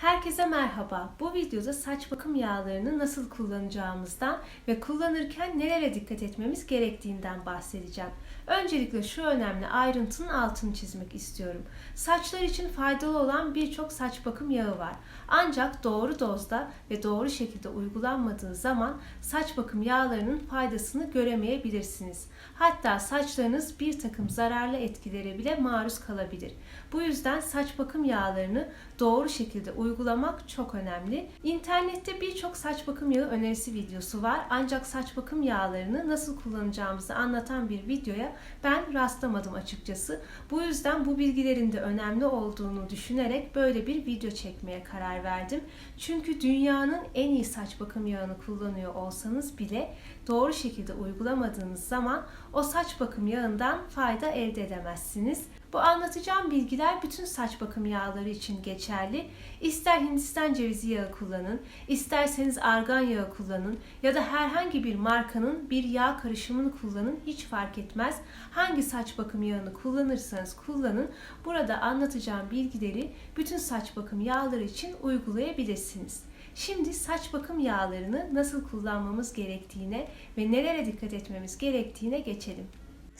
Herkese merhaba. Bu videoda saç bakım yağlarını nasıl kullanacağımızdan ve kullanırken nelere dikkat etmemiz gerektiğinden bahsedeceğim. Öncelikle şu önemli ayrıntının altını çizmek istiyorum. Saçlar için faydalı olan birçok saç bakım yağı var. Ancak doğru dozda ve doğru şekilde uygulanmadığı zaman saç bakım yağlarının faydasını göremeyebilirsiniz. Hatta saçlarınız bir takım zararlı etkilere bile maruz kalabilir. Bu yüzden saç bakım yağlarını doğru şekilde uygulamak çok önemli. İnternette birçok saç bakım yağı önerisi videosu var. Ancak saç bakım yağlarını nasıl kullanacağımızı anlatan bir videoya ben rastlamadım açıkçası. Bu yüzden bu bilgilerin de önemli olduğunu düşünerek böyle bir video çekmeye karar verdim. Çünkü dünyanın en iyi saç bakım yağını kullanıyor olsanız bile doğru şekilde uygulamadığınız zaman o saç bakım yağından fayda elde edemezsiniz. Bu anlatacağım bilgiler bütün saç bakım yağları için geçerli. İster Hindistan cevizi yağı kullanın, isterseniz argan yağı kullanın ya da herhangi bir markanın bir yağ karışımını kullanın hiç fark etmez. Hangi saç bakım yağını kullanırsanız kullanın. Burada anlatacağım bilgileri bütün saç bakım yağları için uygulayabilirsiniz. Şimdi saç bakım yağlarını nasıl kullanmamız gerektiğine ve nelere dikkat etmemiz gerektiğine geçelim.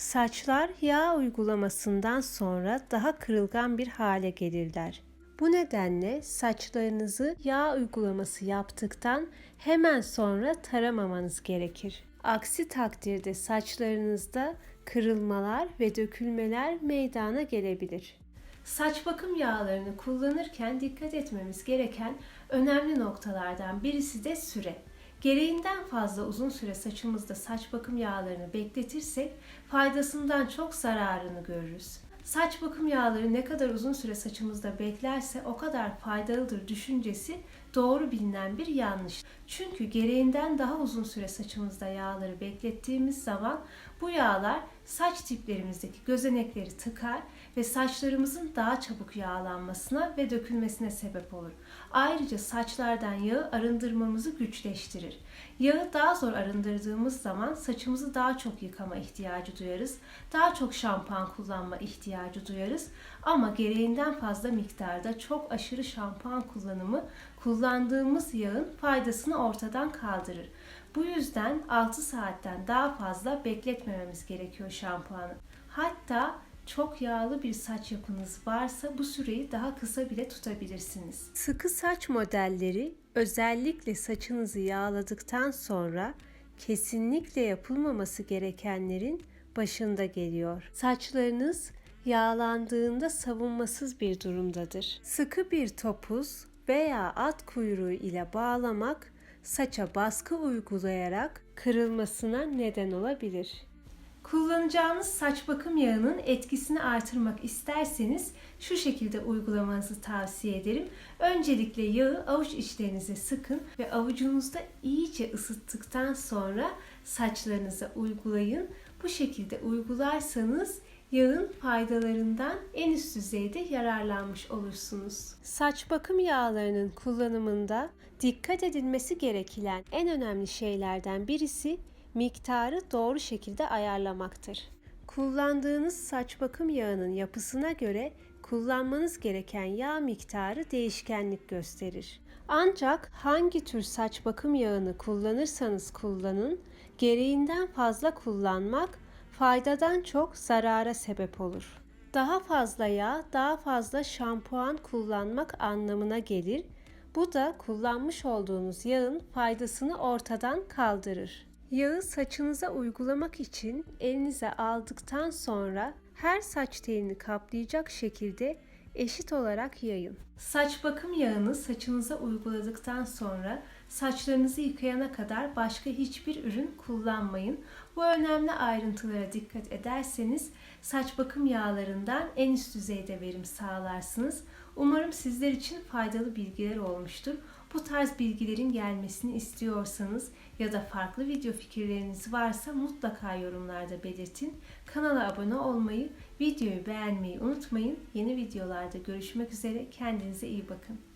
Saçlar yağ uygulamasından sonra daha kırılgan bir hale gelirler. Bu nedenle saçlarınızı yağ uygulaması yaptıktan hemen sonra taramamanız gerekir. Aksi takdirde saçlarınızda kırılmalar ve dökülmeler meydana gelebilir. Saç bakım yağlarını kullanırken dikkat etmemiz gereken önemli noktalardan birisi de süre. Gereğinden fazla uzun süre saçımızda saç bakım yağlarını bekletirsek faydasından çok zararını görürüz. Saç bakım yağları ne kadar uzun süre saçımızda beklerse o kadar faydalıdır düşüncesi doğru bilinen bir yanlış. Çünkü gereğinden daha uzun süre saçımızda yağları beklettiğimiz zaman bu yağlar saç tiplerimizdeki gözenekleri tıkar ve saçlarımızın daha çabuk yağlanmasına ve dökülmesine sebep olur. Ayrıca saçlardan yağı arındırmamızı güçleştirir. Yağı daha zor arındırdığımız zaman saçımızı daha çok yıkama ihtiyacı duyarız. Daha çok şampuan kullanma ihtiyacı duyarız. Ama gereğinden fazla miktarda çok aşırı şampuan kullanımı kullandığımız yağın faydasını ortadan kaldırır. Bu yüzden 6 saatten daha fazla bekletmememiz gerekiyor şampuanı. Hatta çok yağlı bir saç yapınız varsa bu süreyi daha kısa bile tutabilirsiniz. Sıkı saç modelleri özellikle saçınızı yağladıktan sonra kesinlikle yapılmaması gerekenlerin başında geliyor. Saçlarınız yağlandığında savunmasız bir durumdadır. Sıkı bir topuz veya at kuyruğu ile bağlamak saça baskı uygulayarak kırılmasına neden olabilir. Kullanacağınız saç bakım yağının etkisini artırmak isterseniz şu şekilde uygulamanızı tavsiye ederim. Öncelikle yağı avuç içlerinize sıkın ve avucunuzda iyice ısıttıktan sonra saçlarınıza uygulayın. Bu şekilde uygularsanız yağın faydalarından en üst düzeyde yararlanmış olursunuz. Saç bakım yağlarının kullanımında dikkat edilmesi gereken en önemli şeylerden birisi miktarı doğru şekilde ayarlamaktır. Kullandığınız saç bakım yağının yapısına göre kullanmanız gereken yağ miktarı değişkenlik gösterir. Ancak hangi tür saç bakım yağını kullanırsanız kullanın, gereğinden fazla kullanmak faydadan çok zarara sebep olur. Daha fazla yağ, daha fazla şampuan kullanmak anlamına gelir. Bu da kullanmış olduğunuz yağın faydasını ortadan kaldırır. Yağı saçınıza uygulamak için elinize aldıktan sonra her saç telini kaplayacak şekilde eşit olarak yayın. Saç bakım yağını saçınıza uyguladıktan sonra saçlarınızı yıkayana kadar başka hiçbir ürün kullanmayın. Bu önemli ayrıntılara dikkat ederseniz saç bakım yağlarından en üst düzeyde verim sağlarsınız. Umarım sizler için faydalı bilgiler olmuştur. Bu tarz bilgilerin gelmesini istiyorsanız ya da farklı video fikirleriniz varsa mutlaka yorumlarda belirtin. Kanala abone olmayı, videoyu beğenmeyi unutmayın. Yeni videolarda görüşmek üzere. Kendinize iyi bakın.